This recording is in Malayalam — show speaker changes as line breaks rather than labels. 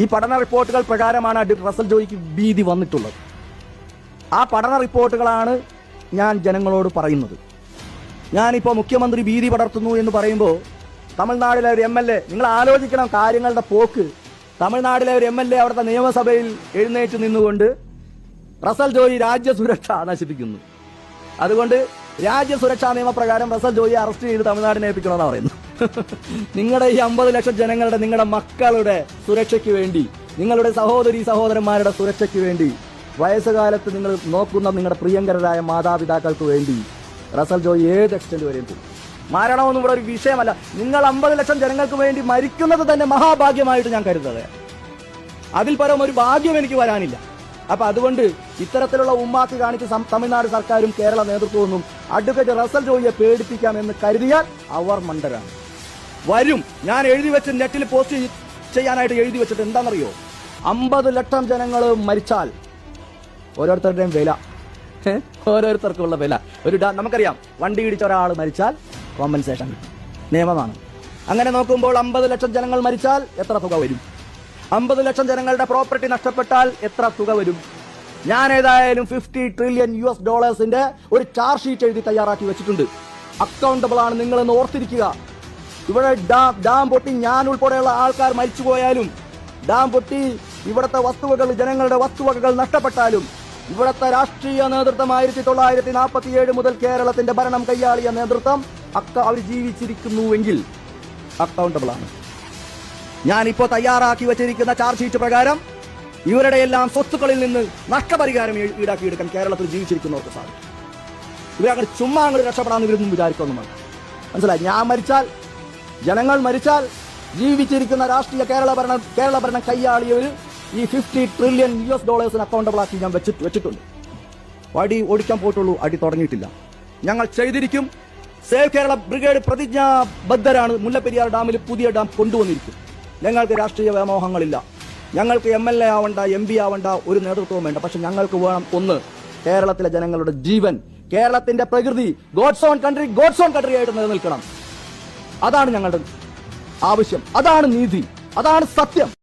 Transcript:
ഈ പഠന റിപ്പോർട്ടുകൾ പ്രകാരമാണ് റസൽ ജോയിക്ക് ഭീതി വന്നിട്ടുള്ളത്. ആ പഠന റിപ്പോർട്ടുകളാണ് ഞാൻ ജനങ്ങളോട് പറയുന്നത്. ഞാനിപ്പോൾ മുഖ്യമന്ത്രി ഭീതി പടർത്തുന്നു എന്ന് പറയുമ്പോൾ തമിഴ്നാടിലെ ഒരു എം എൽ എ നിങ്ങൾ ആലോചിക്കണം കാര്യങ്ങളുടെ പോക്ക്. തമിഴ്നാടിലെ ഒരു എം എൽ എ അവിടുത്തെ നിയമസഭയിൽ എഴുന്നേറ്റ് നിന്നുകൊണ്ട് റസൽ ജോയി രാജ്യസുരക്ഷ നശിപ്പിക്കുന്നു. അതുകൊണ്ട് രാജ്യസുരക്ഷാ നിയമപ്രകാരം റസൽ ജോയിയെ അറസ്റ്റ് ചെയ്ത് തമിഴ്നാടിനെ ഏൽപ്പിക്കണമെന്നാണ് പറയുന്നത്. നിങ്ങളുടെ ഈ അമ്പത് ലക്ഷം ജനങ്ങളുടെ നിങ്ങളുടെ മക്കളുടെ സുരക്ഷയ്ക്ക് വേണ്ടി നിങ്ങളുടെ സഹോദരി സഹോദരന്മാരുടെ സുരക്ഷയ്ക്ക് വേണ്ടി വയസ്സുകാലത്ത് നിങ്ങൾ നോക്കുന്ന നിങ്ങളുടെ പ്രിയങ്കരരായ മാതാപിതാക്കൾക്ക് വേണ്ടി റസൽ ജോയ് ഏത് എക്സ്റ്റൻഡ് വരെയും പോകും. മരണമൊന്നും ഇവിടെ ഒരു വിഷയമല്ല. നിങ്ങൾ അമ്പത് ലക്ഷം ജനങ്ങൾക്ക് വേണ്ടി മരിക്കുന്നത് തന്നെ മഹാഭാഗ്യമായിട്ട് ഞാൻ കരുതുന്നത്. അതിൽ പരം ഒരു ഭാഗ്യം എനിക്ക് വരാനില്ല. അപ്പൊ അതുകൊണ്ട് ഇത്തരത്തിലുള്ള ഉമ്മാക്ക് കാണിച്ച് തമിഴ്നാട് സർക്കാരും കേരള നേതൃത്വവും അഡ്വക്കേറ്റ് റസൽ ജോയിയെ പേടിപ്പിക്കാമെന്ന് കരുതിയാൽ അവർ മണ്ടരാണ്. വരും. ഞാൻ എഴുതി വെച്ച് നെറ്റിൽ പോസ്റ്റ് ചെയ്- ചെയ്യാനായിട്ട് എഴുതി വെച്ചിട്ട് എന്താണെന്നറിയോ? അമ്പത് ലക്ഷം ജനങ്ങൾ മരിച്ചാൽ ഓരോരുത്തരുടെയും വില? ഓരോരുത്തർക്കുള്ള വില. ഒരു നമുക്കറിയാം വണ്ടി ഇടിച്ച ഒരാൾ മരിച്ചാൽ കോമ്പൻസേഷൻ നിയമമാണ്. അങ്ങനെ നോക്കുമ്പോൾ അമ്പത് ലക്ഷം ജനങ്ങൾ മരിച്ചാൽ എത്ര തുക വരും? അമ്പത് ലക്ഷം ജനങ്ങളുടെ പ്രോപ്പർട്ടി നഷ്ടപ്പെട്ടാൽ എത്ര തുക വരും? ഞാൻ ഏതായാലും ഫിഫ്റ്റി ട്രില്യൺ യു എസ് ഡോളേഴ്സിന്റെ ഒരു ചാർജ് ഷീറ്റ് എഴുതി തയ്യാറാക്കി വെച്ചിട്ടുണ്ട്. അക്കൗണ്ടബിൾ ആണ് നിങ്ങളെന്ന് ഓർത്തിരിക്കുക. ഇവിടെ ഡാം ഡാം പൊട്ടി ഞാൻ ഉൾപ്പെടെയുള്ള ആൾക്കാർ മരിച്ചു പോയാലും ഡാം പൊട്ടി ഇവിടുത്തെ വസ്തുവകൾ ജനങ്ങളുടെ വസ്തുവകകൾ നഷ്ടപ്പെട്ടാലും ഇവിടുത്തെ രാഷ്ട്രീയ നേതൃത്വം ആയിരത്തി തൊള്ളായിരത്തി നാൽപ്പത്തി ഏഴ് മുതൽ കേരളത്തിന്റെ ഭരണം കൈയാളിയ നേതൃത്വം അക്ക അവർ ജീവിച്ചിരിക്കുന്നുവെങ്കിൽ അക്കൗണ്ടബിൾ ആണ്. ഞാൻ ഇപ്പോൾ തയ്യാറാക്കി വെച്ചിരിക്കുന്ന ചാർജ് ഷീറ്റ് പ്രകാരം ഇവരുടെ എല്ലാം സ്വത്തുക്കളിൽ നിന്ന് നഷ്ടപരിഹാരം ഈടാക്കിയെടുക്കാൻ കേരളത്തിൽ ജീവിച്ചിരിക്കുന്നവർക്ക് സാധിക്കും. ഇവരങ്ങനെ ചുമ്മാ അങ്ങോട്ട് രക്ഷപ്പെടാൻ ഇവരൊന്നും വിചാരിക്കൊന്നും മനസ്സിലായി? ഞാൻ മരിച്ചാൽ ജനങ്ങൾ മരിച്ചാൽ ജീവിച്ചിരിക്കുന്ന രാഷ്ട്രീയ കേരള ഭരണ കേരള ഭരണം കൈയാളിയവർ ഈ ഫിഫ്റ്റി ട്രില്യൺ യു എസ് ഡോളേഴ്സിന് അക്കൗണ്ടബിൾ ആക്കി ഞാൻ വെച്ചിട്ട് വെച്ചിട്ടുണ്ട്. അടി ഓടിക്കാൻ പോയിട്ടുള്ളൂ അടി തുടങ്ങിയിട്ടില്ല. ഞങ്ങൾ ചെയ്തിരിക്കും. സേവ് കേരള ബ്രിഗേഡ് പ്രതിജ്ഞാബദ്ധരാണ്. മുല്ലപ്പെരിയാർ ഡാമിൽ പുതിയ ഡാം കൊണ്ടുവന്നിരിക്കും. ഞങ്ങൾക്ക് രാഷ്ട്രീയ വ്യാമോഹങ്ങളില്ല. ഞങ്ങൾക്ക് എം എൽ എ ആവണ്ട എം പി ആവണ്ട ഒരു നേതൃത്വവും വേണ്ട. പക്ഷെ ഞങ്ങൾക്ക് വേണം ഒന്ന് കേരളത്തിലെ ജനങ്ങളുടെ ജീവൻ. കേരളത്തിന്റെ പ്രകൃതി God's own country God's own country ആയിട്ട് നിലനിൽക്കണം. അതാണ് ഞങ്ങളുടെ ആവശ്യം. അതാണ് നീതി. അതാണ് സത്യം.